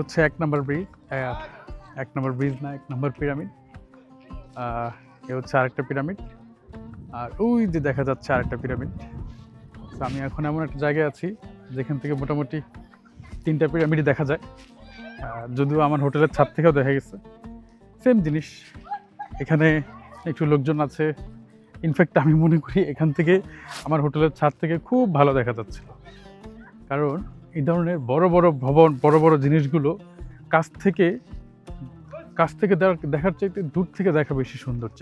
হচ্ছে এক নম্বর ব্রিজ এক নম্বর ব্রিজ না, এক নম্বর পিরামিড। এ হচ্ছে আরেকটা পিরামিড। আর ওই যে দেখা যাচ্ছে আরেকটা পিরামিড। তো আমি এখন এমন একটা জায়গায় আছি, যেখান থেকে মোটামুটি তিনটা পিরামিডই দেখা যায়। যদিও আমার হোটেলের ছাদ থেকেও দেখা গেছে। সেম জিনিস। এখানে একটু লোকজন আছে। ইনফ্যাক্ট আমি মনে করি এখান থেকে আমার হোটেলের ছাদ থেকে খুব ভালো দেখা যাচ্ছিল। কারণ এই ধরনের বড় বড় ভবন, বড় বড় জিনিসগুলো কাছ থেকে কাছ থেকে দেখা- দেখার চাইতে দূর থেকে দেখা বেশি সৌন্দর্য